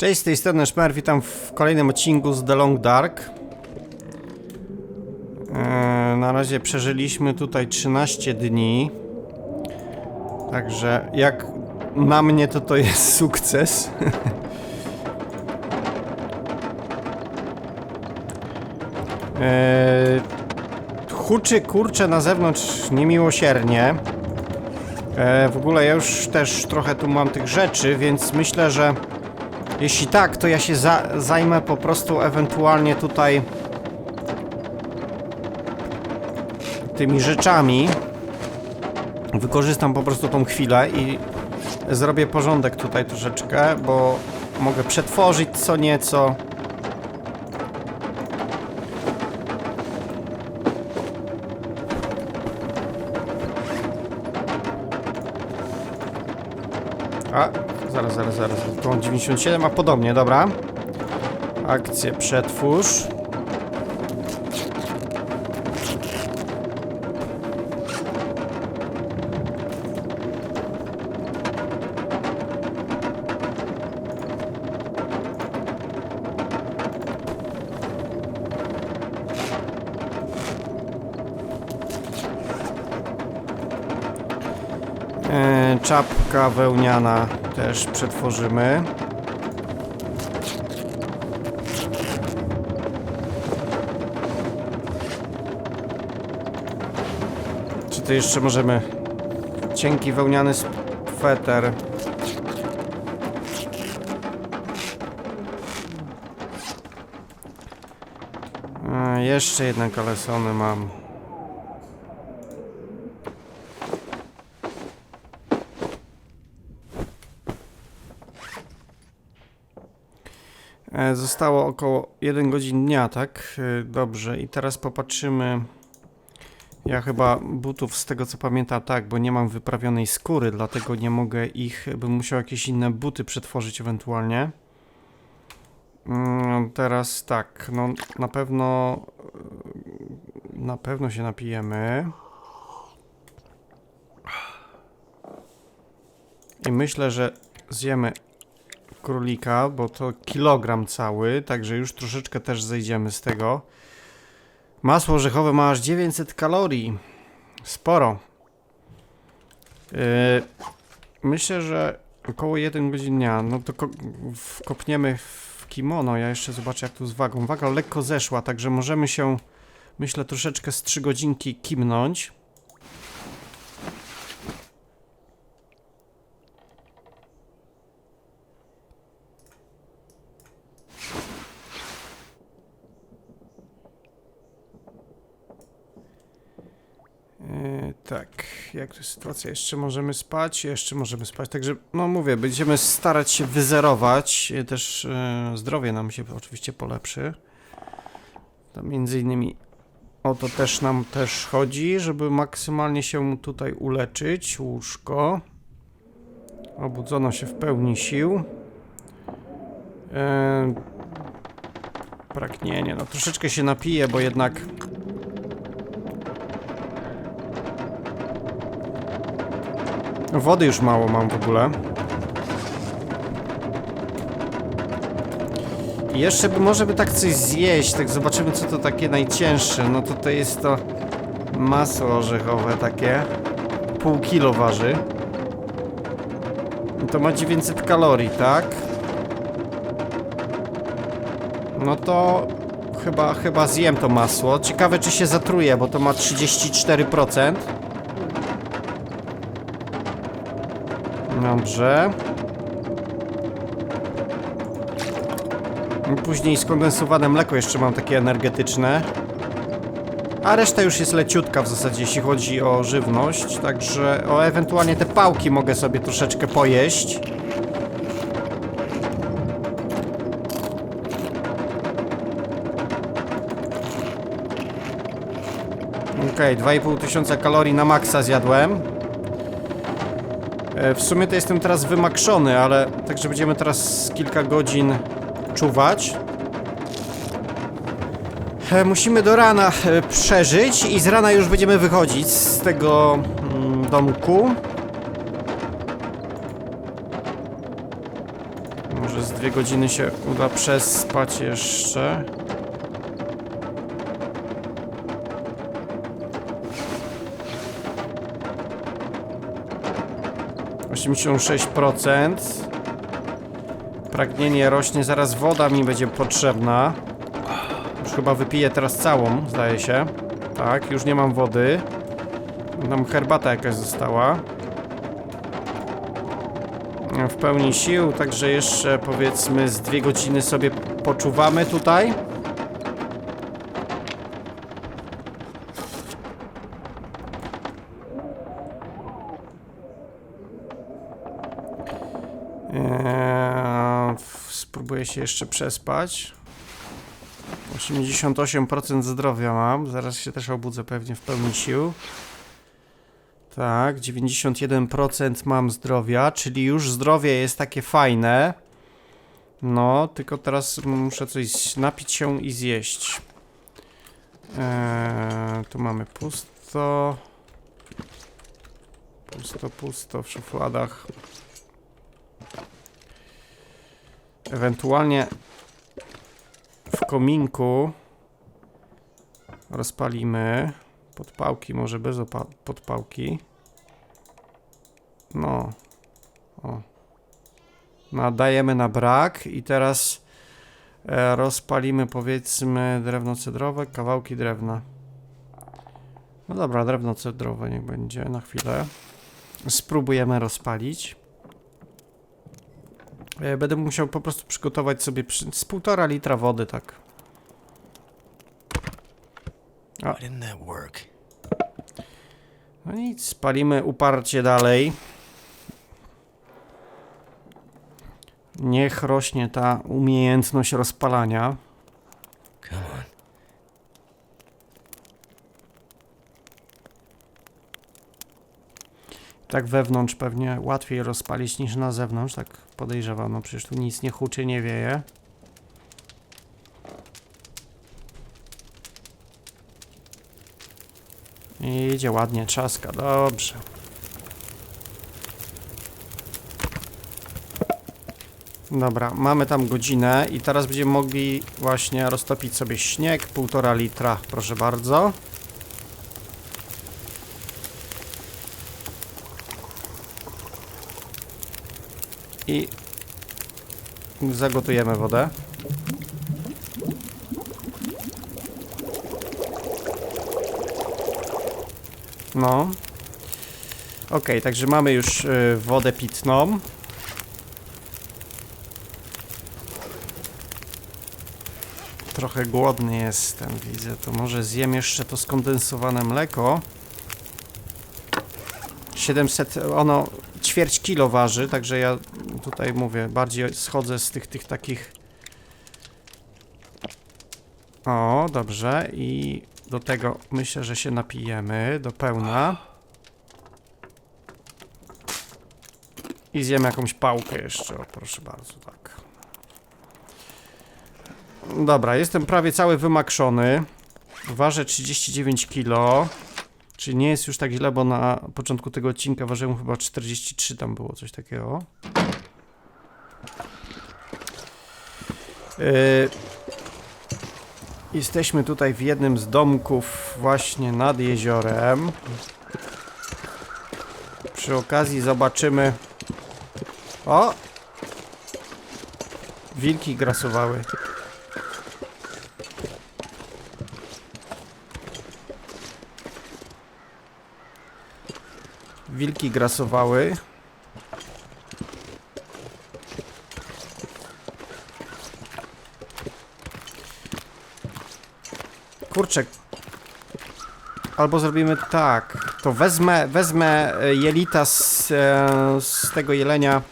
Cześć, z tej strony Szmer, witam w kolejnym odcinku z The Long Dark. Eee, na razie przeżyliśmy tutaj 13 dni. Także jak na mnie to to jest sukces. eee, huczy kurczę na zewnątrz niemiłosiernie. E, w ogóle ja już też trochę tu mam tych rzeczy, więc myślę, że jeśli tak, to ja się za zajmę po prostu ewentualnie tutaj tymi rzeczami. Wykorzystam po prostu tą chwilę i zrobię porządek tutaj troszeczkę, bo mogę przetworzyć co nieco. A, zaraz, zaraz, zaraz. Tu mam 97, a podobnie, dobra. Akcję przetwórz. Czapka wełniana też przetworzymy. Czy to jeszcze możemy cienki wełniany sweter? E, jeszcze jedne kalesony mam. Zostało około 1 godzin dnia, tak? E, Dobrze, i teraz popatrzymy. Ja chyba butów z tego co pamiętam tak, bo nie mam wyprawionej skóry, dlatego nie mogę ich, bym musiał jakieś inne buty przetworzyć ewentualnie. Mm, Teraz tak, no na pewno e, na pewno się napijemy. I myślę, że zjemy królika, bo to kilogram cały, także już troszeczkę też zejdziemy z tego. Masło orzechowe ma aż 900 kalorii. Sporo. Yy, myślę, że około 1 godzin dnia. No to ko kopniemy w kimono. Ja jeszcze zobaczę jak tu z wagą. Waga lekko zeszła, także możemy się, myślę, troszeczkę z 3 godzinki kimnąć. Yy, tak, jak to sytuacja? Jeszcze możemy spać, jeszcze możemy spać. Także, no mówię, będziemy starać się wyzerować. Yy, Też yy, zdrowie nam się oczywiście polepszy. To między innymi o to też nam też chodzi, żeby maksymalnie się tutaj uleczyć. Łóżko. Obudzono się w pełni sił. Yy, pragnienie. No troszeczkę się napiję, bo jednak Wody już mało mam w ogóle. I jeszcze by, może by tak coś zjeść, tak zobaczymy co to takie najcięższe. No to to jest to masło orzechowe takie. Pół kilo waży. I to ma 900 kalorii, tak? No to chyba, chyba zjem to masło. Ciekawe czy się zatruje, bo to ma 34%. Dobrze. Później skondensowane mleko jeszcze mam takie energetyczne. A reszta już jest leciutka w zasadzie, jeśli chodzi o żywność. Także o ewentualnie te pałki mogę sobie troszeczkę pojeść. Okej, okay, 2,5 tysiąca kalorii na maksa zjadłem. E, W sumie to jestem teraz wymakszony, ale także będziemy teraz kilka godzin czuwać. E, Musimy do rana e, przeżyć i z rana już będziemy wychodzić z tego mm, domku. Może z dwie godziny się uda przespać jeszcze. Osiemdziesiąt sześć procent. Pragnienie rośnie, zaraz woda mi będzie potrzebna. Już chyba wypiję teraz całą, zdaje się. Tak, już nie mam wody. Nam herbata jakaś została. W pełni sił, także jeszcze powiedzmy z dwie godziny sobie poczuwamy tutaj. Się jeszcze przespać. 88% zdrowia mam. Zaraz się też obudzę pewnie w pełni sił. Tak, 91% mam zdrowia, czyli już zdrowie jest takie fajne. No, tylko teraz muszę coś napić się i zjeść. Eee, tu mamy pusto. Pusto, pusto w szufladach. Ewentualnie w kominku rozpalimy podpałki, może bez podpałki. No. O. Nadajemy na brak i teraz e, rozpalimy powiedzmy drewno cedrowe, kawałki drewna. No dobra, drewno cedrowe niech będzie na chwilę. Spróbujemy rozpalić. E, Będę musiał po prostu przygotować sobie przy, z półtora litra wody, tak. Work? No nic, spalimy uparcie dalej. Niech rośnie ta umiejętność rozpalania. Tak wewnątrz pewnie łatwiej rozpalić niż na zewnątrz, tak podejrzewam. No przecież tu nic nie huczy, nie wieje. I idzie ładnie, trzaska, dobrze. Dobra, mamy tam godzinę i teraz będziemy mogli właśnie roztopić sobie śnieg, półtora litra, proszę bardzo. I zagotujemy wodę. No. Ok, także mamy już y, wodę pitną. Trochę głodny jestem, widzę. To może zjem jeszcze to skondensowane mleko. 700, ono ćwierć kilo waży, także ja tutaj mówię, bardziej schodzę z tych, tych takich... O, dobrze i do tego myślę, że się napijemy do pełna. I zjem jakąś pałkę jeszcze, o proszę bardzo, tak. Dobra, jestem prawie cały wymakszony. Ważę 39 kilo. Czyli nie jest już tak źle, bo na początku tego odcinka ważyłem chyba 43, tam było coś takiego. Yy, jesteśmy tutaj w jednym z domków właśnie nad jeziorem. Przy okazji zobaczymy... O! Wilki grasowały. Wilki grasowały. Kurczę. Albo zrobimy tak. To wezmę, wezmę e, jelita z, e, z tego jelenia.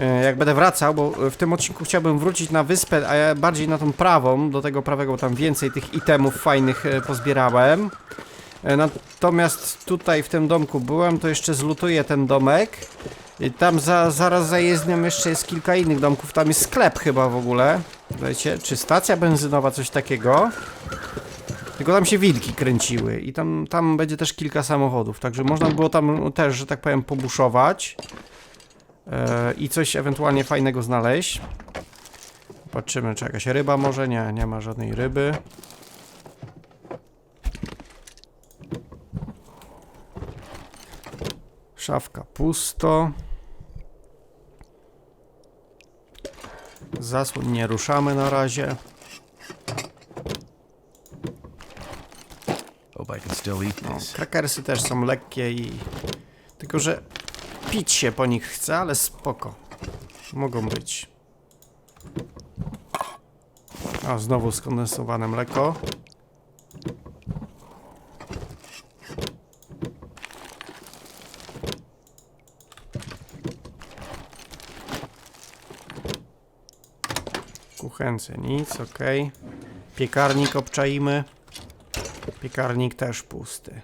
e, Jak będę wracał, bo w tym odcinku chciałbym wrócić na wyspę, a ja bardziej na tą prawą, do tego prawego tam więcej tych itemów fajnych pozbierałem. Natomiast tutaj w tym domku byłem, to jeszcze zlutuję ten domek. I tam za, zaraz za jezdnią jeszcze jest kilka innych domków. Tam jest sklep chyba w ogóle. Wiecie, czy stacja benzynowa, coś takiego. Tylko tam się wilki kręciły i tam, tam będzie też kilka samochodów, także można było tam też, że tak powiem, pobuszować. e, i coś ewentualnie fajnego znaleźć. Patrzymy, czy jakaś ryba może? Nie, nie ma żadnej ryby. Szafka pusto. Zasłon nie ruszamy na razie. No, krakersy też są lekkie i... Tylko, że pić się po nich chce, ale spoko. Mogą być. A, znowu skondensowane mleko. Kuchence nic, ok. Piekarnik obczaimy. Piekarnik też pusty.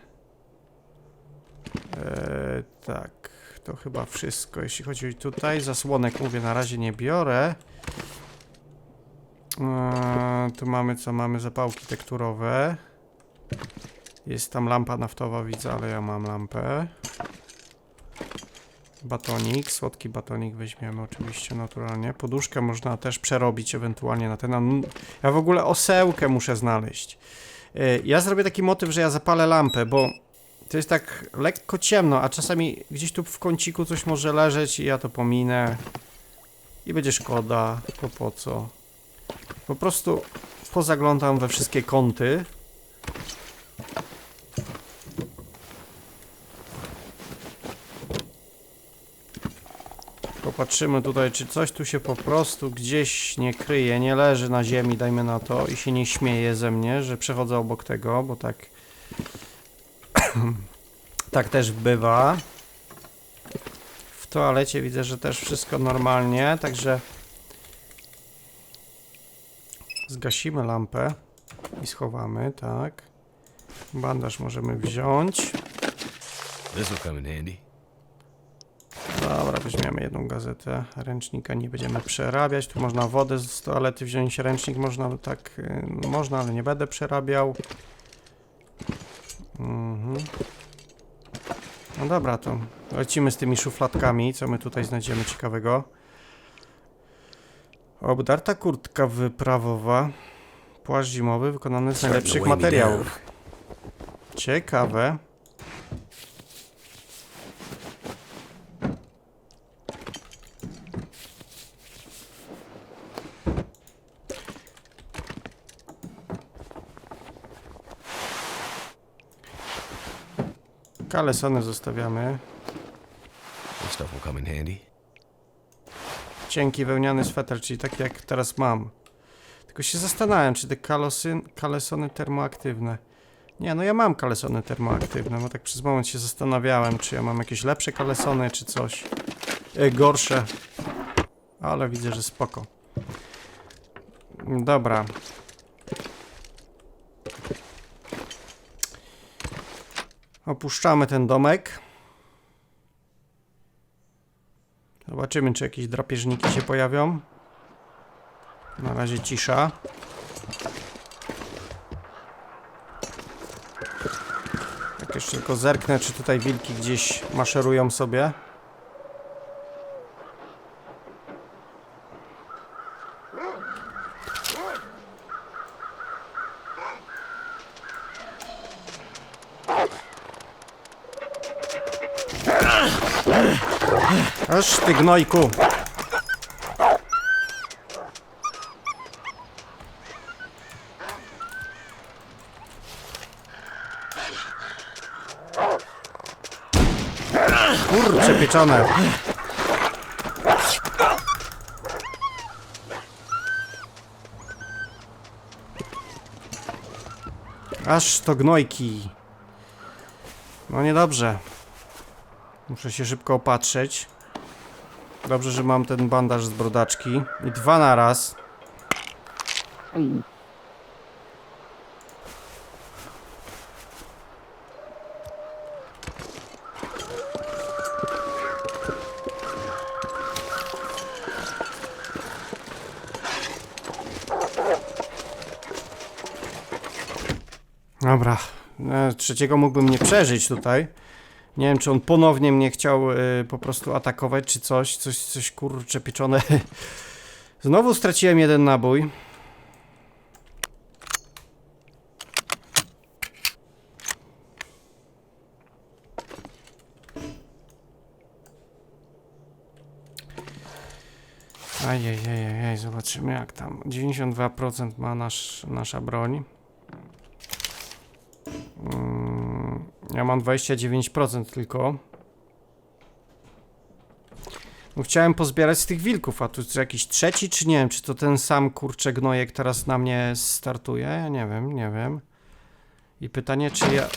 Eee, tak, to chyba wszystko. Jeśli chodzi tutaj, zasłonek mówię, na razie nie biorę. Eee, tu mamy co? Mamy zapałki tekturowe. Jest tam lampa naftowa, widzę, ale ja mam lampę. Batonik, słodki batonik weźmiemy oczywiście naturalnie. Poduszkę można też przerobić ewentualnie na ten. Ja w ogóle osełkę muszę znaleźć. Y, Ja zrobię taki motyw, że ja zapalę lampę, bo to jest tak lekko ciemno, a czasami gdzieś tu w kąciku coś może leżeć i ja to pominę. I będzie szkoda, to po co. Po prostu pozaglądam we wszystkie kąty. Popatrzymy tutaj, czy coś tu się po prostu gdzieś nie kryje, nie leży na ziemi, dajmy na to, i się nie śmieje ze mnie, że przechodzę obok tego, bo tak. tak też bywa. W toalecie widzę, że też wszystko normalnie, także. Zgasimy lampę i schowamy, tak. Bandaż możemy wziąć. This will come in handy. Weźmiemy jedną gazetę. Ręcznika nie będziemy przerabiać. Tu można wodę z toalety wziąć. Ręcznik można tak, y, można, ale nie będę przerabiał. Mhm. No dobra, to lecimy z tymi szufladkami. Co my tutaj znajdziemy ciekawego? Obdarta kurtka wyprawowa. Płaszcz zimowy wykonany z najlepszych materiałów. Ciekawe. Zostawiamy. Stuff will come in handy. Cienki wełniany sweter, czyli taki jak teraz mam. Tylko się zastanawiam, czy te kalosy, kalesony termoaktywne. Nie, no ja mam kalesony termoaktywne, bo tak przez moment się zastanawiałem, czy ja mam jakieś lepsze kalesony, czy coś. E, gorsze. Ale widzę, że spoko. Dobra. Opuszczamy ten domek. Zobaczymy, czy jakieś drapieżniki się pojawią. Na razie cisza. Tak jeszcze tylko zerknę, czy tutaj wilki gdzieś maszerują sobie. Aż ty gnojku! Kurcze pieczone! Aż to gnojki! No niedobrze. Muszę się szybko opatrzeć. Dobrze, że mam ten bandaż z brodaczki. I dwa na raz. Dobra. E, Trzeciego mógłbym nie przeżyć tutaj. Nie wiem, czy on ponownie mnie chciał y, po prostu atakować, czy coś, coś, coś kurcze pieczone. Znowu straciłem jeden nabój. Ajajajajaj, zobaczymy jak tam. 92% ma nasz, nasza broń. Mm, ja mam 29% tylko. No, chciałem pozbierać z tych wilków, a tu jest jakiś trzeci, czy nie wiem, czy to ten sam kurczę gnojek teraz na mnie startuje? Ja nie wiem, nie wiem. I pytanie, czy ja...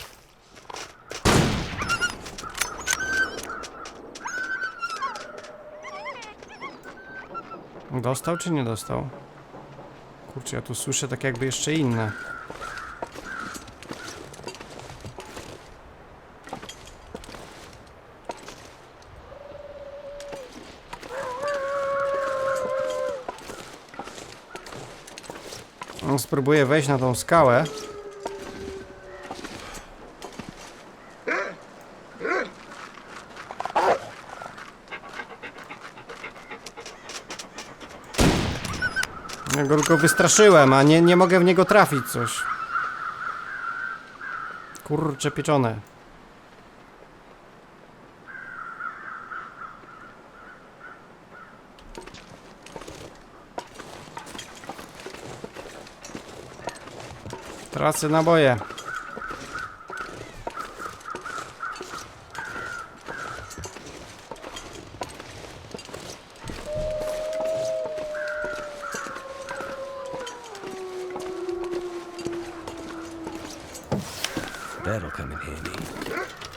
Dostał czy nie dostał? Kurczę, ja tu słyszę tak jakby jeszcze inne. Spróbuję wejść na tą skałę. Ja go tylko wystraszyłem, a nie, nie mogę w niego trafić coś. Kurcze pieczone. Tracę naboje. That'll come in handy.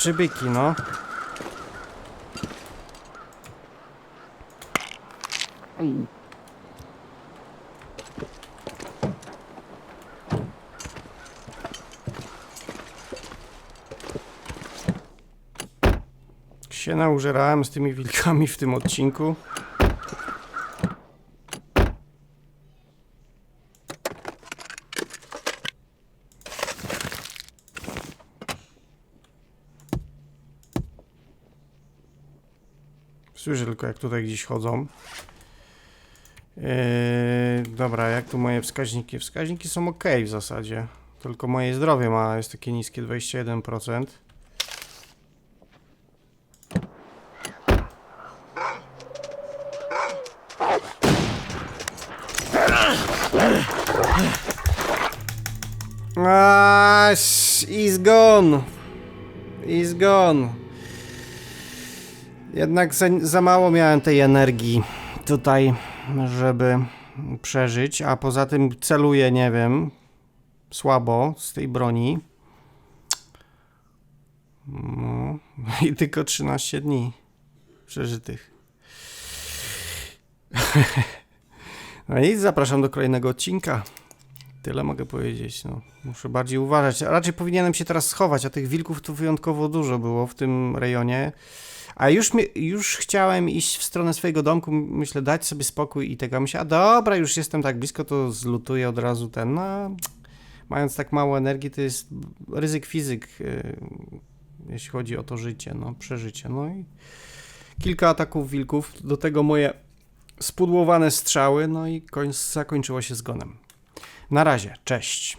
Skurczybyki, no. Się naużerałem z tymi wilkami w tym odcinku. Słyszę tylko jak tutaj gdzieś chodzą. Yy, dobra, jak tu moje wskaźniki? Wskaźniki są ok w zasadzie. Tylko moje zdrowie ma jest takie niskie 21%. Ah, he's gone. He's gone. Jednak za, za mało miałem tej energii tutaj, żeby przeżyć, a poza tym celuję, nie wiem, słabo z tej broni. No, i tylko 13 dni przeżytych. No i zapraszam do kolejnego odcinka. Tyle mogę powiedzieć. No. Muszę bardziej uważać. Raczej powinienem się teraz schować, a tych wilków tu wyjątkowo dużo było w tym rejonie. A już, mi, już chciałem iść w stronę swojego domku, myślę, dać sobie spokój i tego. Myślę, a dobra, już jestem tak blisko, to zlutuję od razu ten. No, mając tak mało energii, to jest ryzyk fizyk, yy, jeśli chodzi o to życie, no, przeżycie. No i kilka ataków wilków, do tego moje spudłowane strzały, no i koń, zakończyło się zgonem. Na razie, cześć.